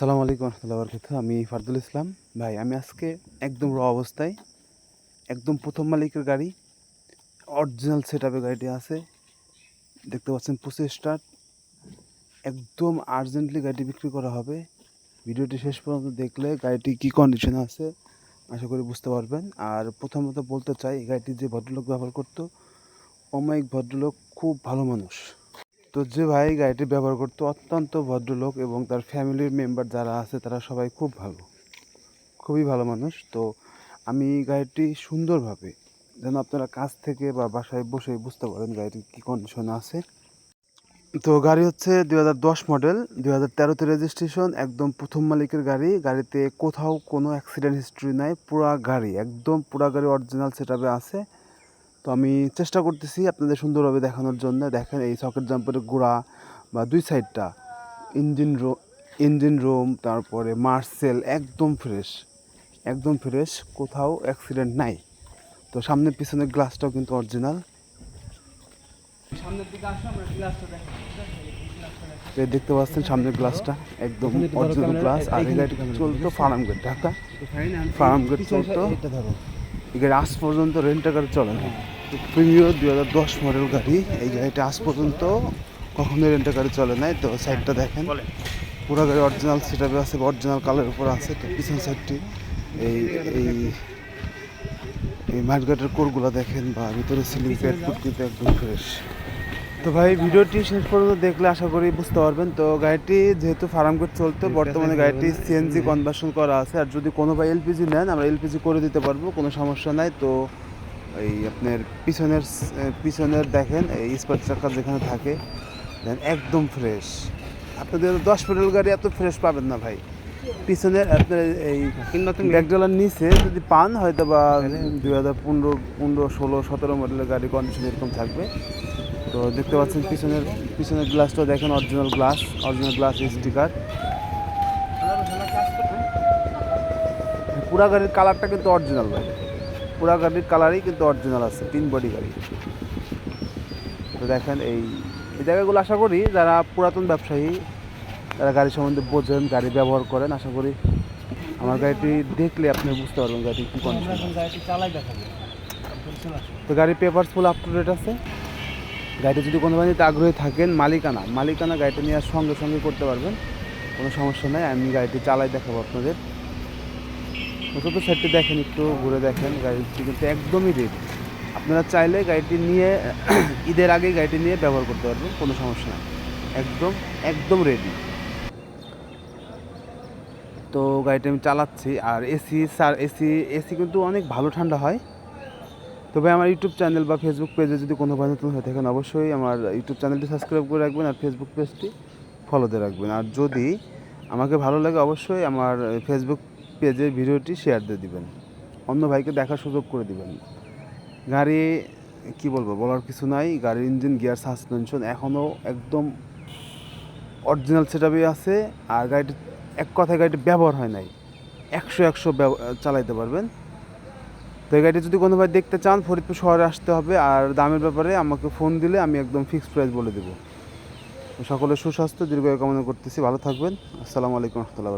আসসালামু আলাইকুম রহমতুল্লাহ বরকাত আমি ফারদুল ইসলাম। ভাই, আমি আজকে একদম র অবস্থায়, একদম প্রথম মালিকের গাড়ি অরিজিনাল সেট আপে গাড়িটি আছে। দেখতে পাচ্ছেন পঁচিশ স্টার্ট একদম আর্জেন্টলি গাড়িটি বিক্রি করা হবে। ভিডিওটি শেষ পর্যন্ত দেখলে গাড়িটি কী কন্ডিশনে আছে, আশা করি বুঝতে পারবেন। আর প্রথমত বলতে চাই গাড়িটি যে ভদ্রলোক ব্যবহার করতো, অমায়িক ভদ্রলোক, খুব ভালো মানুষ। তো যে ভাই গাড়িটি ব্যবহার করতো অত্যন্ত ভদ্রলোক এবং তার ফ্যামিলির মেম্বার যারা আছে, তারা সবাই খুব ভালো। খুবই ভালো মানুষ। তো আমি গাড়িটি সুন্দরভাবে যেন আপনারা কাছ থেকে বা বাসায় বসে বুঝতে পারেন গাড়িটির কী কন্ডিশন আছে। তো গাড়ি হচ্ছে দুই হাজার দশ মডেল দুই হাজার তেরোতে রেজিস্ট্রেশন একদম প্রথম মালিকের গাড়ি। গাড়িতে কোথাও কোনো অ্যাক্সিডেন্ট হিস্ট্রি নাই, পুরা গাড়ি, একদম পুরা গাড়ি অরিজিনাল সেট আছে। তো আমি চেষ্টা করতেছি আপনাদের সুন্দরভাবে দেখানোর জন্য। দেখেন এই সকেট জাম্পারের গোড়া বা দুই সাইডটা ইঞ্জিন রো ইঞ্জিন রুম তারপরে মার্সেল একদম ফ্রেশ একদম ফ্রেশ কোথাও অ্যাক্সিডেন্ট নাই। তো সামনের পিছনের গ্লাসটাও কিন্তু অরিজিনাল সামনের দিকে আসো আমরা গ্লাসটা দেখো দেখতে পাচ্ছেন সামনের গ্লাসটা একদম অরিজিনাল গ্লাস আর এই চলতো ফার্ম গেট ঢাকা। ফার্ম গেট চলতো। এটা ধরো। এই গাড়ি আজ পর্যন্ত রেন্টার গাড়ি চলে না। প্রিমিও দুই হাজার দশ মডেল গাড়ি এই গাড়িটা আজ পর্যন্ত কখনোই রেন্টার গাড়ি চলে নাই। তো সাইডটা দেখেন। পুরো গাড়ি অরিজিনাল সেটাপে আছে অরিজিনাল কালার উপর আছে। তো পিছন সাইডটি এই এই এই মাঠঘাটের কোরগুলো দেখেন বা ভিতরে সিলিং প্যাড ফুটকিতে একদম ফ্রেশ তো ভাই ভিডিওটি শেষ পর্যন্ত দেখলে আশা করি বুঝতে পারবেন। তো গাড়িটি যেহেতু ফার্ম গেট চলতো বর্তমানে গাড়িটি সিএনজি কনভার্সন করা আছে। আর যদি কোনো ভাই এলপিজি নেন আমরা এলপিজি করে দিতে পারব কোনো সমস্যা নাই। তো এই আপনার পিছনের পিছনের দেখেন এই স্পার চাকা যেখানে থাকে দেন একদম ফ্রেশ আপনাদের দশ মডেল গাড়ি এত ফ্রেশ পাবেন না ভাই। পিছনের আপনার এই ব্যাগডালার নিচে যদি পান হয়তো বা দুই হাজার পনেরো পনেরো ষোলো সতেরো মডেলের গাড়ি কন্ডিশন এরকম থাকবে। তো দেখতে পাচ্ছেন পিছনের পিছনের গ্লাসটা দেখেন original glass original glass sticker পুরা গাড়ির কালারটা কিন্তু অরিজিনাল ভাই। পুরা গাড়ির কালারই কিন্তু অরিজিনাল আছে তিন বডি গাড়ি। তো দেখেন এই এই জায়গাগুলো আশা করি যারা পুরাতন ব্যবসায়ী তারা গাড়ি সম্বন্ধে বোঝেন গাড়ি ব্যবহার করেন। আশা করি আমার গাড়িটি দেখলে আপনি বুঝতে পারবেন গাড়ি কী কন্ডিশন তো গাড়ির paper full up to date আছে। গাড়িতে যদি কোনো বাড়িতে আগ্রহী থাকেন, মালিকানা মালিকানা গাড়িটা নেওয়ার সঙ্গে সঙ্গে করতে পারবেন। কোনো সমস্যা নাই, আমি গাড়িটি চালাই দেখাবো আপনাদের। ছোটো সাইডটি দেখেন, একটু ঘুরে দেখেন, গাড়িটি কিন্তু একদমই রেডি আপনারা চাইলে গাড়িটি নিয়ে, ঈদের আগে গাড়িটি নিয়ে ব্যবহার করতে পারবেন, কোনো সমস্যা নাই। একদম একদম রেডি তো গাড়িটা আমি চালাচ্ছি, আর এসি সার এসি এসি কিন্তু অনেক ভালো ঠান্ডা হয়। তবে আমার ইউটিউব চ্যানেল বা ফেসবুক পেজে যদি কোনো ভাই নতুন হয়ে থাকেন, অবশ্যই আমার ইউটিউব চ্যানেলটি সাবস্ক্রাইব করে রাখবেন আর ফেসবুক পেজটি ফলো দিয়ে রাখবেন। আর যদি আমাকে ভালো লাগে, অবশ্যই আমার ফেসবুক পেজে ভিডিওটি শেয়ার দিয়ে দিবেন। অন্য ভাইকে দেখার সুযোগ করে দিবেন। গাড়ি, কি বলব, বলার কিছু নাই। গাড়ির ইঞ্জিন গিয়ার সাসপেনশন এখনও একদম অরিজিনাল সেটআপই আছে। আর গাড়িটি, এক কথায় গাড়িটি ব্যবহার হয় নাই। একশো একশো চালাইতে পারবেন। তো এই গাড়িটা যদি কোনো ভাই দেখতে চান, ফরিদপুর শহরে আসতে হবে। আর দামের ব্যাপারে আমাকে ফোন দিলে আমি একদম ফিক্সড প্রাইস বলে দেবো। সকলের সুস্বাস্থ্য, দীর্ঘায়ু কামনা করতেছি। ভালো থাকবেন। আসসালামু আলাইকুম রহমতুল্লাহ